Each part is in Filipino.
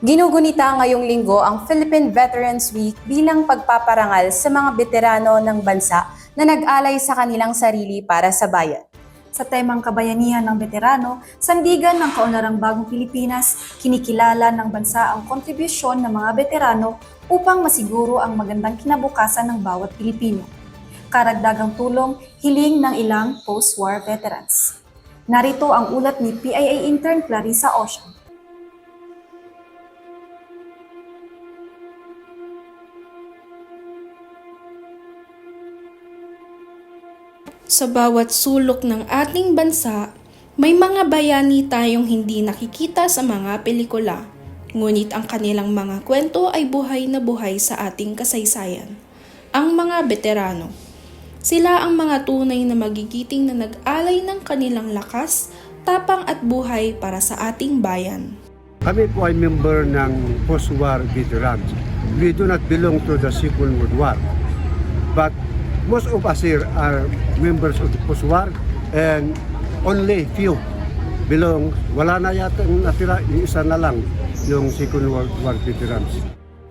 Ginugunita ngayong linggo ang Philippine Veterans Week bilang pagpaparangal sa mga veterano ng bansa na nag-alay sa kanilang sarili para sa bayan. Sa temang kabayanihan ng veterano, sandigan ng Kaunarang Bagong Pilipinas, kinikilala ng bansa ang kontribusyon ng mga veterano upang masiguro ang magandang kinabukasan ng bawat Pilipino. Karagdagang tulong, hiling ng ilang post-war veterans. Narito ang ulat ni PIA intern Clarissa Ocean. Sa bawat sulok ng ating bansa, may mga bayani tayong hindi nakikita sa mga pelikula. Ngunit ang kanilang mga kwento ay buhay na buhay sa ating kasaysayan. Ang mga veterano. Sila ang mga tunay na magigiting na nag-alay ng kanilang lakas, tapang at buhay para sa ating bayan. Kami po ay member ng post-war veterans. We do not belong to the Second World War. But most of us here are members of the post-war and only few belong. Wala na yata yung natira, yung isa na lang yung Second World War veterans.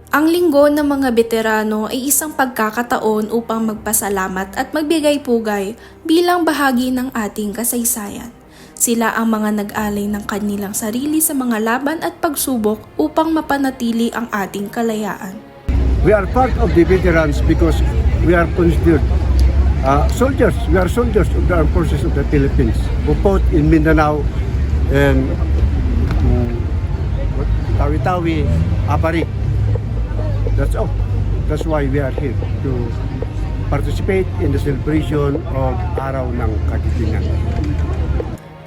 Ang linggo ng mga veterano ay isang pagkakataon upang magpasalamat at magbigay pugay bilang bahagi ng ating kasaysayan. Sila ang mga nag-alay ng kanilang sarili sa mga laban at pagsubok upang mapanatili ang ating kalayaan. We are part of the veterans because we are considered uh, soldiers. We are soldiers of the armed forces of the Philippines fought in Mindanao and um, Tawi-Tawi, Apari. That's all. That's why we are here to participate in the celebration of Araw ng Kagitingan.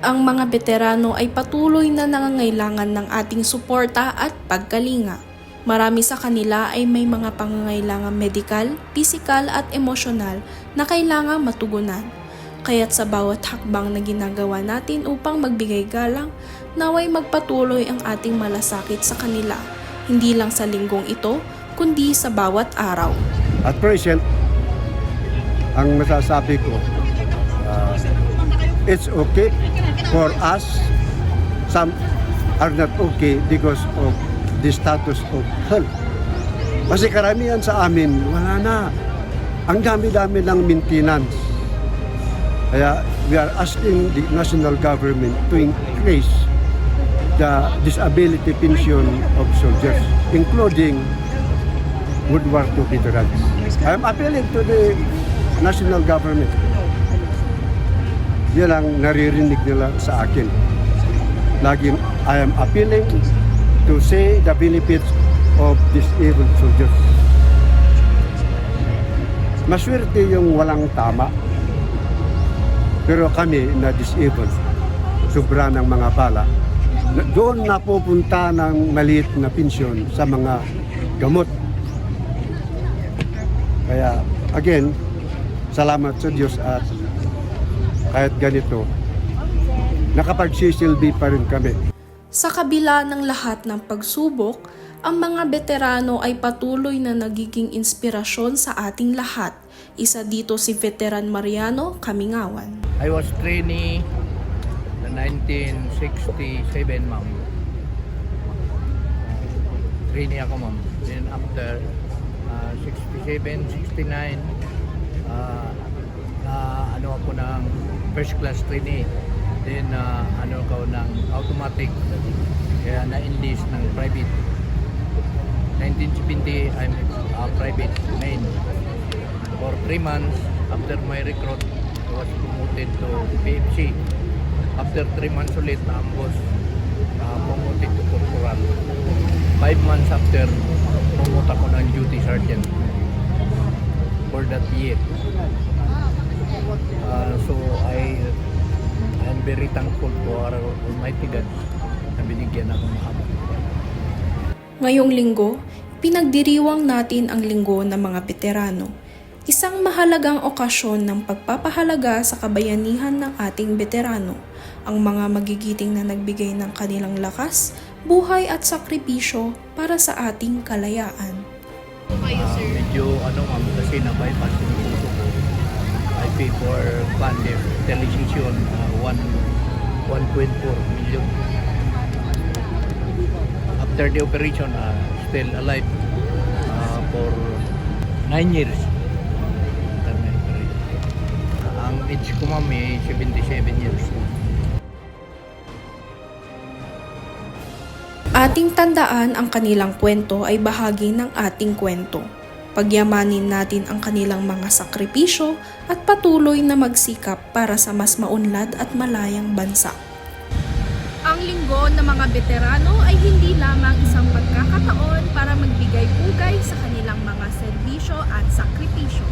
Ang mga veterano ay patuloy na nangangailangan ng ating suporta at pagkalinga. Marami sa kanila ay may mga pangangailangan medikal, pisikal at emosyonal na kailangang matugunan. Kaya't sa bawat hakbang na ginagawa natin upang magbigay galang, naway magpatuloy ang ating malasakit sa kanila, hindi lang sa linggong ito, kundi sa bawat araw. At present, ang masasabi ko, uh, it's okay for us. Some are not okay because of the status of health. Kasi karamihan sa amin, wala na. Ang dami-dami ng maintenance. Kaya we are asking the national government to increase the disability pension of soldiers, including World War II veterans. I'm appealing to the national government. Yan ang naririnig nila sa akin. Laging, I am appealing to say the benefits of disabled soldiers. Maswerte yung walang tama. Pero kami na disabled, sobra ng mga bala, doon napupunta ng maliit na pensyon sa mga gamot. Kaya, again, salamat sa Diyos at kahit ganito, nakapagsisilbi pa rin kami. Sa kabila ng lahat ng pagsubok, ang mga veterano ay patuloy na nagiging inspirasyon sa ating lahat. Isa dito si Veteran Mariano Kamingawan. I was trainee the 1967, ma'am. Trainee ako, ma'am. Then after uh, 67, 69, uh, uh, ano ako ng first class trainee. Then uh, ano ko ng automatic kaya na-enlist ng private. 1970, I'm a private main. For three months, after my recruit, I was promoted to PFC. After three months ulit, ang boss uh, promoted to corporal. Five months after, promote ako ng duty sergeant for that year. Uh, so I am very thankful to our Almighty God na binigyan ako ng habang. Ngayong linggo, pinagdiriwang natin ang linggo ng mga veterano. Isang mahalagang okasyon ng pagpapahalaga sa kabayanihan ng ating veterano, ang mga magigiting na nagbigay ng kanilang lakas, buhay at sakripisyo para sa ating kalayaan. Uh, medyo ano ma'am kasi ko. I pay for Pandem television uh, one- 1.4 million. after the operation, uh, still alive uh, for 9 years. After my operation. Uh, ang age ko ma'am ay 77 years old. Ating tandaan ang kanilang kwento ay bahagi ng ating kwento. Pagyamanin natin ang kanilang mga sakripisyo at patuloy na magsikap para sa mas maunlad at malayang bansa. Ang linggo ng mga veterano ay hindi lamang isang pagkakataon para magbigay pugay sa kanilang mga serbisyo at sakripisyo.